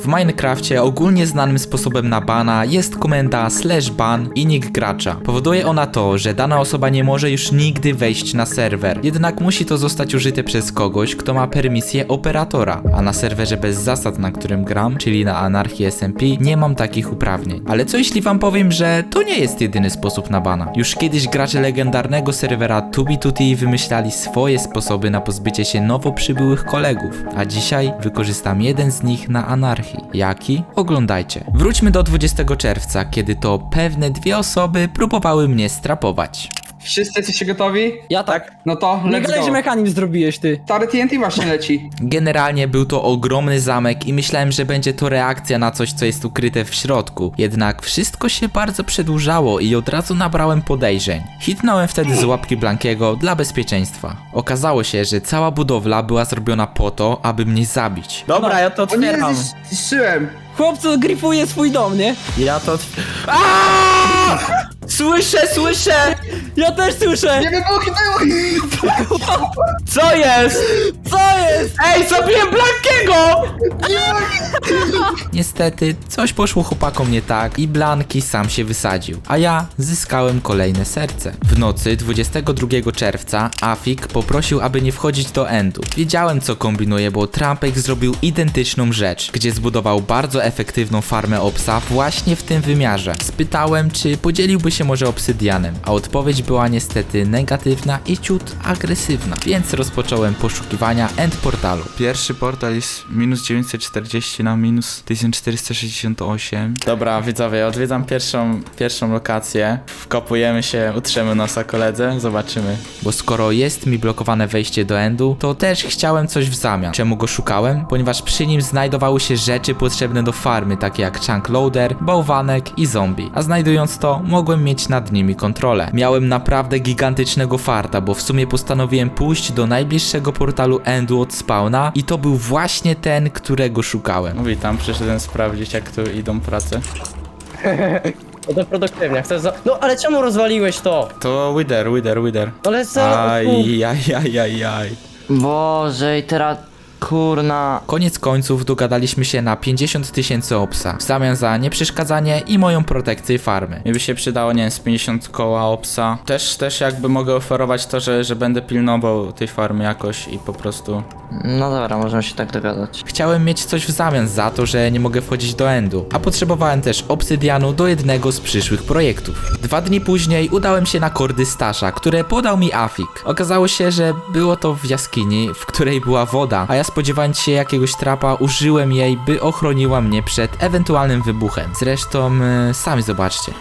W Minecrafcie ogólnie znanym sposobem na bana jest komenda slash ban i nick gracza. Powoduje ona to, że dana osoba nie może już nigdy wejść na serwer. Jednak musi to zostać użyte przez kogoś, kto ma permisję operatora. A na serwerze bez zasad, na którym gram, czyli na Anarchii SMP, nie mam takich uprawnień. Ale co jeśli wam powiem, że to nie jest jedyny sposób na bana? Już kiedyś gracze legendarnego serwera Tubi2T wymyślali swoje sposoby na pozbycie się nowo przybyłych kolegów, a dzisiaj wykorzystam jeden z nich na anarchii. Jaki? Oglądajcie. Wróćmy do 20 czerwca, kiedy to pewne dwie osoby próbowały mnie strapować. Wszyscy jesteście gotowi? Ja tak. No to Nie let's gadaj, że go. mechanizm zrobiłeś ty. Stary TNT właśnie leci. Generalnie był to ogromny zamek i myślałem, że będzie to reakcja na coś, co jest ukryte w środku. Jednak wszystko się bardzo przedłużało i od razu nabrałem podejrzeń. Hitnąłem wtedy z łapki Blankiego dla bezpieczeństwa. Okazało się, że cała budowla była zrobiona po to, aby mnie zabić. Dobra, ja to O nie, otwieram. znisz- zniszczyłem. Chłopcu grifuje swój dom, nie? Ja to otw... Słyszę, słyszę! Ja też słyszę! Nie wybuchnął! Co jest? Co jest? Ej, zabiłem Blankiego! Niestety, coś poszło chłopakom nie tak i Blanki sam się wysadził, a ja zyskałem kolejne serce. W nocy 22 czerwca Afik poprosił, aby nie wchodzić do Endu. Wiedziałem co kombinuje, bo Trumpek zrobił identyczną rzecz, gdzie zbudował bardzo efektywną farmę obsa właśnie w tym wymiarze. Spytałem, czy podzieliłby się może obsydianem, a odpowiedź była niestety negatywna i ciut agresywna, więc rozpocząłem poszukiwania End portalu. Pierwszy portal jest minus 940 na minus 1468. Dobra, widzowie, odwiedzam pierwszą, pierwszą lokację. Wkopujemy się, utrzemy nosa koledze, zobaczymy. Bo skoro jest mi blokowane wejście do endu, to też chciałem coś w zamian. Czemu go szukałem? Ponieważ przy nim znajdowały się rzeczy potrzebne do farmy, takie jak chunk loader, bałwanek i zombie. A znajdując to, mogłem mieć nad nimi kontrolę. Miałem naprawdę gigantycznego farta, bo w sumie postanowiłem pójść do najbliższego portalu endu od spawna i to był właśnie ten, którego szukałem. Witam, przyszedłem sprawdzić jak tu idą prace. No to produktywnie, chcesz za... No ale czemu rozwaliłeś to? To Wither, Wither, Wither. Ale co? Aj, aj, aj, aj, aj. Boże, i teraz kurna. Koniec końców dogadaliśmy się na 50 tysięcy obsa w zamian za nieprzeszkadzanie i moją protekcję farmy. Mi by się przydało, nie wiem, z 50 koła obsa. Też, też jakby mogę oferować to, że, że będę pilnował tej farmy jakoś i po prostu... No dobra, możemy się tak dogadać. Chciałem mieć coś w zamian za to, że nie mogę wchodzić do endu, a potrzebowałem też obsydianu do jednego z przyszłych projektów. Dwa dni później udałem się na kordy Stasza, które podał mi Afik. Okazało się, że było to w jaskini, w której była woda, a ja spodziewając się jakiegoś trapa, użyłem jej, by ochroniła mnie przed ewentualnym wybuchem. Zresztą, y, sami zobaczcie.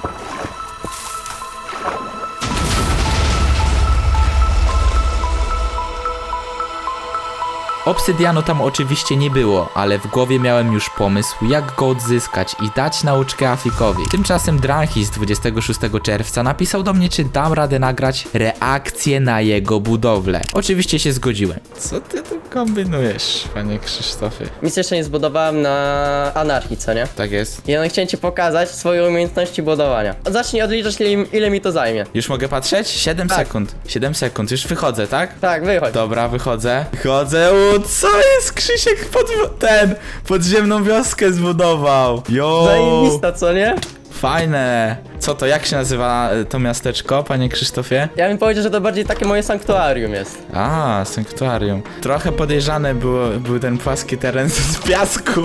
Obsydianu tam oczywiście nie było, ale w głowie miałem już pomysł, jak go odzyskać i dać nauczkę Afikowi. Tymczasem Dranchi z 26 czerwca napisał do mnie, czy dam radę nagrać reakcję na jego budowlę. Oczywiście się zgodziłem. Co ty tu kombinujesz, panie Krzysztofie? Nic jeszcze nie zbudowałem na anarchii, co nie? Tak jest. Ja chciałem ci pokazać swoje umiejętności budowania. Zacznij odliczać ile, ile mi to zajmie. Już mogę patrzeć? 7 Tak. sekund. 7 sekund, już wychodzę, tak? Tak, wychodź. Dobra, wychodzę. Wychodzę, u, co jest? Krzysiek pod ten, podziemną wioskę zbudował. Jo. Zajebista, co nie? Fajne. Co to, jak się nazywa e, to miasteczko, panie Krzysztofie? Ja bym powiedział, że to bardziej takie moje sanktuarium jest. A, sanktuarium. Trochę podejrzane było, był ten płaski teren z piasku.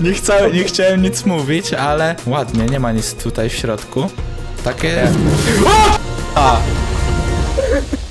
Nie, chciałem, nie chciałem nic mówić, ale ładnie, nie ma nic tutaj w środku. Takie... O! A!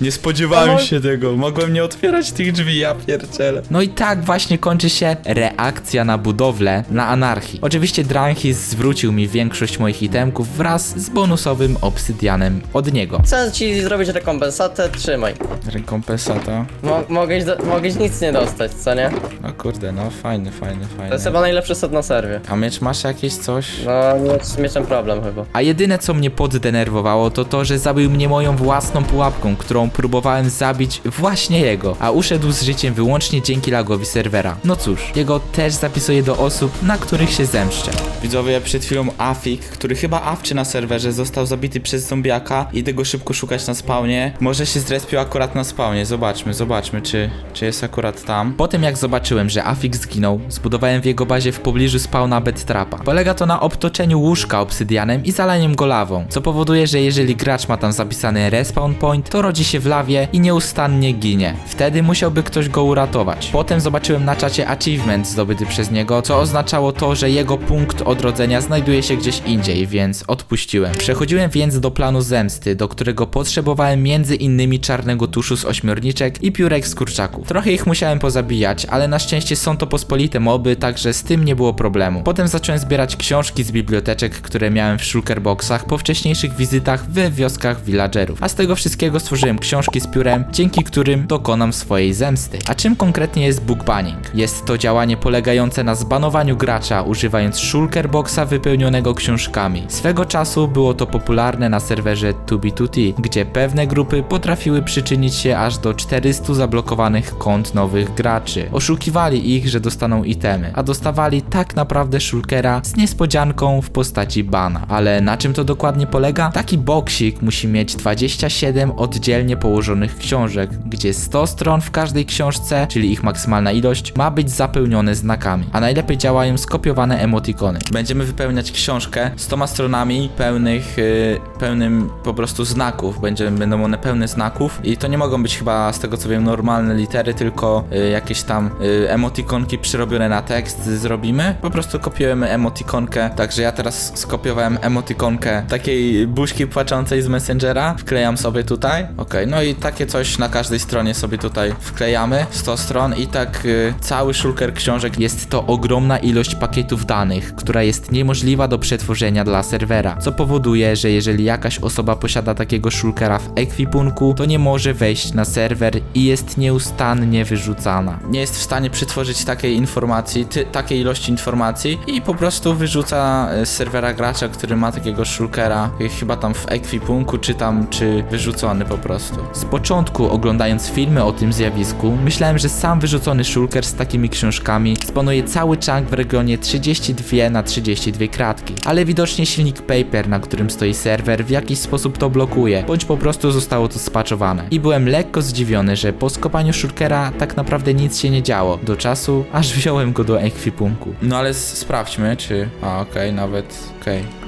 Nie spodziewałem się tego, mogłem nie otwierać tych drzwi, ja pierdzielę. No i tak właśnie kończy się reakcja na budowlę na anarchii. Oczywiście Dranchis zwrócił mi większość moich itemków wraz z bonusowym obsydianem od niego. Chcę ci zrobić rekompensatę, trzymaj. Rekompensata. Mo mogłeś, do- mogłeś nic nie dostać, co nie? No kurde, no fajny, fajny, To fajny. jest chyba najlepszy set na serwie. A miecz masz jakieś coś? No, nie, z mieczem problem chyba. A jedyne co mnie poddenerwowało to to, że zabił mnie moją własną pułapką, którą próbowałem zabić właśnie jego, a uszedł z życiem wyłącznie dzięki lagowi serwera. No cóż, jego też zapisuję do osób, na których się zemszczę. Widzowie, przed chwilą Afik, który chyba awczy na serwerze, został zabity przez zombiaka. Idę go szybko szukać na spawnie. Może się zrespił akurat na spawnie. Zobaczmy, zobaczmy, czy, czy jest akurat tam. Po tym jak zobaczyłem, że Afik zginął, zbudowałem w jego bazie w pobliżu spawna bedtrapa. Polega to na obtoczeniu łóżka obsydianem i zalaniem go lawą, co powoduje, że jeżeli gracz ma tam zapisany respawn point, to rodzi się w lawie i nieustannie ginie. Wtedy musiałby ktoś go uratować. Potem zobaczyłem na czacie achievement zdobyty przez niego, co oznaczało to, że jego punkt odrodzenia znajduje się gdzieś indziej, więc odpuściłem. Przechodziłem więc do planu zemsty, do którego potrzebowałem między innymi czarnego tuszu z ośmiorniczek i piórek z kurczaków. Trochę ich musiałem pozabijać, ale na szczęście są to pospolite moby, także z tym nie było problemu. Potem zacząłem zbierać książki z biblioteczek, które miałem w shulkerboxach po wcześniejszych wizytach we wioskach villagerów. A z tego wszystkiego stworzyłem książki z piórem, dzięki którym dokonam swojej zemsty. A czym konkretnie jest book banning? Jest to działanie polegające na zbanowaniu gracza używając shulkerboxa wypełnionego książkami. Swego czasu było to popularne na serwerze 2B2T, gdzie pewne grupy potrafiły przyczynić się aż do 400 zablokowanych kont nowych graczy. Oszukiwali ich, że dostaną itemy, a dostawali tak naprawdę shulkera z niespodzianką w postaci bana. Ale na czym to dokładnie polega? Taki boksik musi mieć 27 oddzielnie położonych książek, gdzie 100 stron w każdej książce, czyli ich maksymalna ilość, ma być zapełnione znakami. A najlepiej działają skopiowane emotikony. Będziemy wypełniać książkę 100 stronami pełnych, yy, pełnym po prostu znaków. Będzie, będą one pełne znaków i to nie mogą być chyba z tego co wiem normalne litery, tylko yy, jakieś tam yy, emotikonki przyrobione na tekst zrobimy. Po prostu kopiujemy emotikonkę, także ja teraz skopiowałem emotikonkę takiej buźki płaczącej z Messengera, wklejam sobie tutaj. Okej, no i takie coś na każdej stronie sobie tutaj wklejamy, 100 stron i tak y, cały szulker książek jest to ogromna ilość pakietów danych, która jest niemożliwa do przetworzenia dla serwera, co powoduje, że jeżeli jakaś osoba posiada takiego shulkera w ekwipunku, to nie może wejść na serwer i jest nieustannie wyrzucana. Nie jest w stanie przetworzyć takiej informacji, ty, takiej ilości informacji i po prostu wyrzuca e, z serwera gracza, który ma takiego shulkera, e, chyba tam w ekwipunku, czy tam, czy wyrzucony po prostu. Z początku, oglądając filmy o tym zjawisku, myślałem, że sam wyrzucony shulker z takimi książkami spanuje cały chunk w regionie 32 na 32 kratki, ale widocznie silnik Paper, na którym stoi serwer, w jakiś sposób to blokuje, bądź po prostu zostało to spaczowane. I byłem lekko zdziwiony, że po skopaniu shulkera tak naprawdę nic się nie działo, do czasu, aż wziąłem go do ekwipunku. No ale sprawdźmy, czy... A, okej, nawet... okej.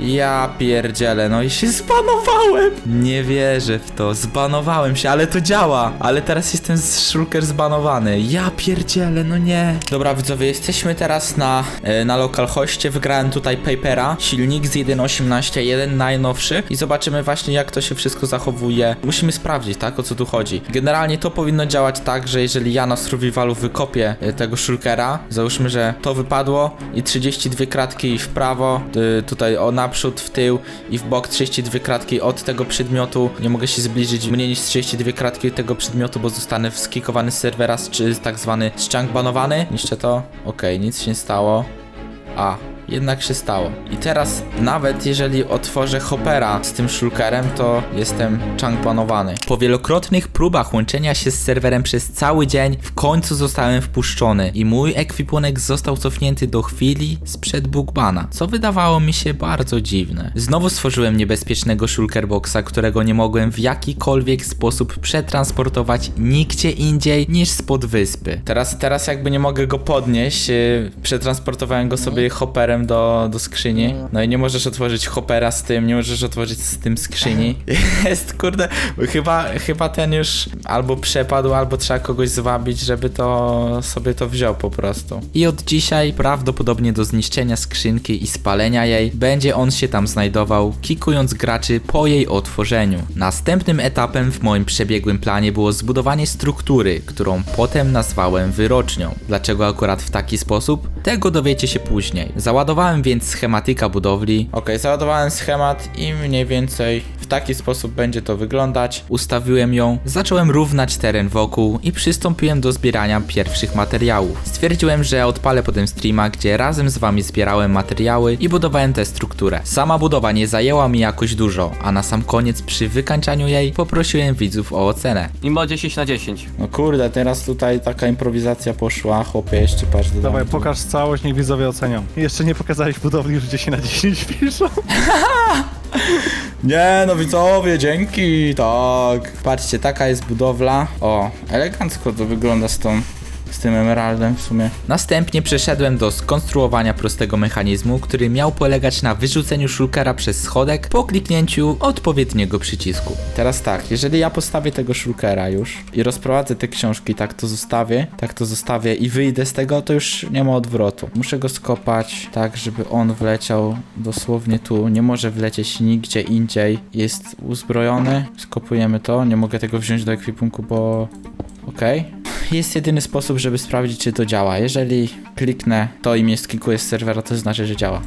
Ja pierdzielę, no i się zbanowałem! Nie wierzę w to, zbanowałem się, ale to działa! Ale teraz jestem z shulker zbanowany. Ja pierdzielę, no nie. Dobra widzowie, jesteśmy teraz na, e, na local hoście, wygrałem tutaj Papera, silnik z 1.18.1 najnowszy i zobaczymy właśnie jak to się wszystko zachowuje. Musimy sprawdzić, tak, o co tu chodzi. Generalnie to powinno działać tak, że jeżeli ja na survivalu wykopię e, tego shulkera, załóżmy, że to wypadło i 32 kratki w prawo, y, tutaj o naprzód, w tył i w bok 32 kratki od tego przedmiotu. Nie mogę się zbliżyć mniej niż 32 kratki tego przedmiotu, bo zostanę wskikowany z serwera, czy tak zwany szczank banowany. Niszczę to. Okej, nic się nie stało. A, jednak się stało. I teraz, nawet jeżeli otworzę Hoppera z tym shulkerem, to jestem chunk banowany. Po wielokrotnych próbach łączenia się z serwerem przez cały dzień, w końcu zostałem wpuszczony i mój ekwipunek został cofnięty do chwili sprzed Bookbana, co wydawało mi się bardzo dziwne. Znowu stworzyłem niebezpiecznego shulkerboxa, którego nie mogłem w jakikolwiek sposób przetransportować nigdzie indziej niż spod wyspy. Teraz, teraz jakby nie mogę go podnieść, yy, przetransportowałem go sobie hopperem do, do skrzyni. No i nie możesz otworzyć hoppera z tym, nie możesz otworzyć z tym skrzyni. Jest, kurde, chyba, chyba ten już albo przepadł, albo trzeba kogoś zwabić, żeby to sobie to wziął po prostu. I od dzisiaj prawdopodobnie do zniszczenia skrzynki i spalenia jej będzie on się tam znajdował, kikując graczy po jej otworzeniu. Następnym etapem w moim przebiegłym planie było zbudowanie struktury, którą potem nazwałem wyrocznią. Dlaczego akurat w taki sposób? Tego dowiecie się później. Załadowałem więc schematyka budowli. Ok, załadowałem schemat i mniej więcej w taki sposób będzie to wyglądać. Ustawiłem ją, zacząłem równać teren wokół i przystąpiłem do zbierania pierwszych materiałów. Stwierdziłem, że odpalę potem streama, gdzie razem z wami zbierałem materiały i budowałem tę strukturę. Sama budowa nie zajęła mi jakoś dużo, a na sam koniec przy wykańczaniu jej poprosiłem widzów o ocenę. Imba 10 na 10. No kurde, teraz tutaj taka improwizacja poszła, chłopie, jeszcze patrz do Dawaj, pokaż całość, niech widzowie ocenią. Jeszcze nie pokazałeś budowli, już 10 na 10 piszą. Nie, no widzowie, dzięki, tak. Patrzcie, taka jest budowla. O, elegancko to wygląda z tą, z tym emeraldem w sumie. Następnie przeszedłem do skonstruowania prostego mechanizmu, który miał polegać na wyrzuceniu shulkera przez schodek po kliknięciu odpowiedniego przycisku. Teraz tak, jeżeli ja postawię tego shulkera już i rozprowadzę te książki, tak to zostawię, tak to zostawię i wyjdę z tego, to już nie ma odwrotu. Muszę go skopać tak, żeby on wleciał dosłownie tu, nie może wlecieć nigdzie indziej. Jest uzbrojony, skopujemy to, nie mogę tego wziąć do ekwipunku, bo... Okej. Jest jedyny sposób, żeby sprawdzić, czy to działa. Jeżeli kliknę to i mnie skikuje z serwera, to znaczy, że działa.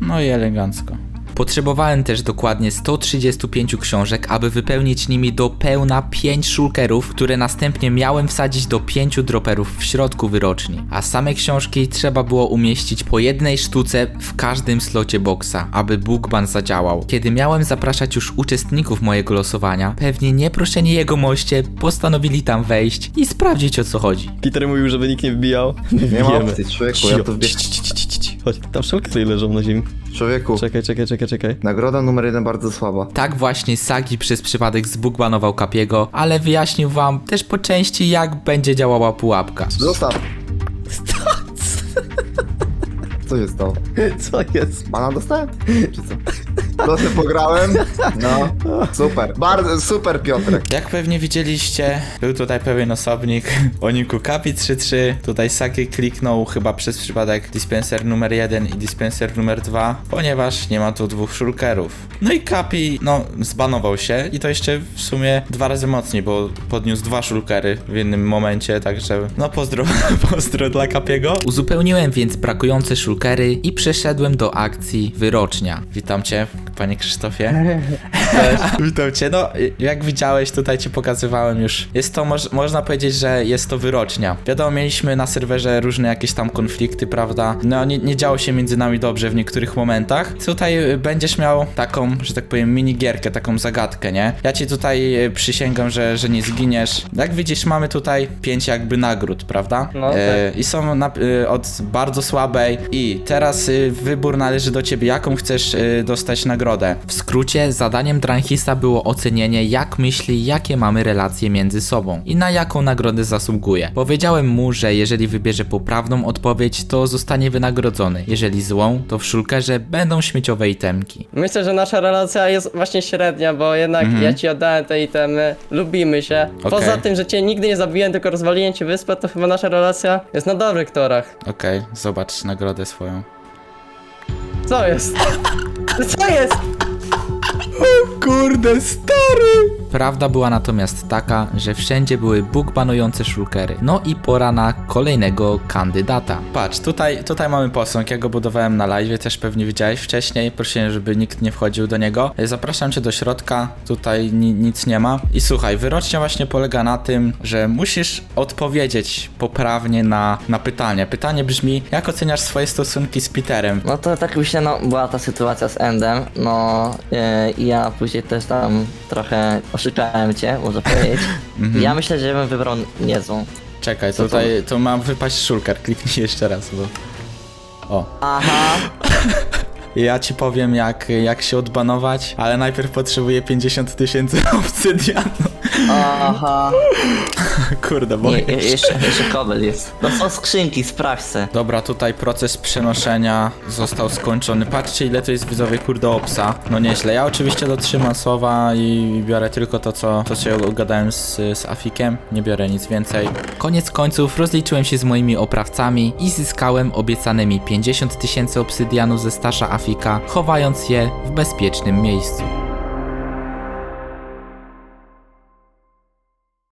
No i elegancko. Potrzebowałem też dokładnie 135 książek, aby wypełnić nimi do pełna 5 shulkerów, które następnie miałem wsadzić do 5 droperów w środku wyroczni. A same książki trzeba było umieścić po jednej sztuce w każdym slocie boxa, aby Bookban zadziałał. Kiedy miałem zapraszać już uczestników mojego losowania, pewnie nieproszeni jego moście postanowili tam wejść i sprawdzić o co chodzi. Peter mówił, żeby nikt nie wbijał. Nie ma Wiemy. opcji, człowieku, ja tu wbieg... Ci, Chodź, tam szalkery leżą na ziemi. Człowieku, Czekaj, czekaj, czekaj, czekaj. nagroda numer jeden bardzo słaba. Tak właśnie Sagi przez przypadek zbugbanował Kapiego, ale wyjaśnił wam też po części jak będzie działała pułapka. Zostaw! Co się stało? Co jest? Bana dostałem? Czy co? Trochę pograłem? No, super. Bardzo, super Piotrek. Jak pewnie widzieliście, był tutaj pewien osobnik o niku Kapi 33. Tutaj Sagi kliknął chyba przez przypadek dispenser numer 1 i dispenser numer 2, ponieważ nie ma tu dwóch shulkerów. No i Kapi, no, zbanował się i to jeszcze w sumie dwa razy mocniej, bo podniósł dwa shulkery w jednym momencie, także no pozdro, pozdro dla Kapiego. Uzupełniłem więc brakujące shulkery i przeszedłem do akcji wyrocznia. Witam cię, panie Krzysztofie. Witam cię. No, jak widziałeś, tutaj ci pokazywałem już. Jest to, moż, można powiedzieć, że jest to wyrocznia. Wiadomo, mieliśmy na serwerze różne jakieś tam konflikty, prawda? No, nie, nie działo się między nami dobrze w niektórych momentach. Tutaj będziesz miał taką, że tak powiem, minigierkę, taką zagadkę, nie? Ja ci tutaj y, przysięgam, że, że nie zginiesz. Jak widzisz, mamy tutaj pięć jakby nagród, prawda? No, tak. E, I są na, y, od bardzo słabej i teraz y, wybór należy do ciebie, jaką chcesz y, dostać nagrodę. W skrócie, zadaniem Dranhista było ocenienie, jak myśli, jakie mamy relacje między sobą i na jaką nagrodę zasługuje. Powiedziałem mu, że jeżeli wybierze poprawną odpowiedź, to zostanie wynagrodzony. Jeżeli złą, to w szulkerze będą śmieciowe itemki. Myślę, że nasza relacja jest właśnie średnia, bo jednak ja ci oddałem te itemy, lubimy się. Poza tym, że cię nigdy nie zabiłem, tylko rozwaliłem ci wyspę, to chyba nasza relacja jest na dobrych torach. Okej, zobacz nagrodę swoją. Co jest? Co jest? Kurde, stary! Prawda była natomiast taka, że wszędzie były Bóg banujące shulkery. No i pora na kolejnego kandydata. Patrz, tutaj, tutaj mamy posąg, ja go budowałem na live, też pewnie widziałeś wcześniej. Prosiłem, żeby nikt nie wchodził do niego. Zapraszam cię do środka, tutaj ni nic nie ma. I słuchaj, wyrocznia właśnie polega na tym, że musisz odpowiedzieć poprawnie na, na pytanie. Pytanie brzmi, jak oceniasz swoje stosunki z Peterem? No to tak myślę, no była ta sytuacja z Endem, no e, i ja później też tam trochę oszukałem cię, można powiedzieć. Ja myślę, że bym wybrał niezłą. Czekaj, tutaj to mam wypaść szulker, kliknij jeszcze raz, bo... O, Aha, ja ci powiem jak, jak się odbanować, ale najpierw potrzebuję 50 tysięcy obsydianu. Aha. Kurde, Nie, się. jeszcze, jeszcze kobel jest. No są skrzynki, sprawdź se. Dobra, tutaj proces przenoszenia został skończony. Patrzcie ile to jest widzowie kurde opsa. No nieźle. Ja oczywiście dotrzymam słowa i biorę tylko to, co, to, co ja gadałem z, z Afikiem. Nie biorę nic więcej. Koniec końców rozliczyłem się z moimi oprawcami i zyskałem obiecane mi 50 tysięcy obsydianu ze stasza Afika, chowając je w bezpiecznym miejscu.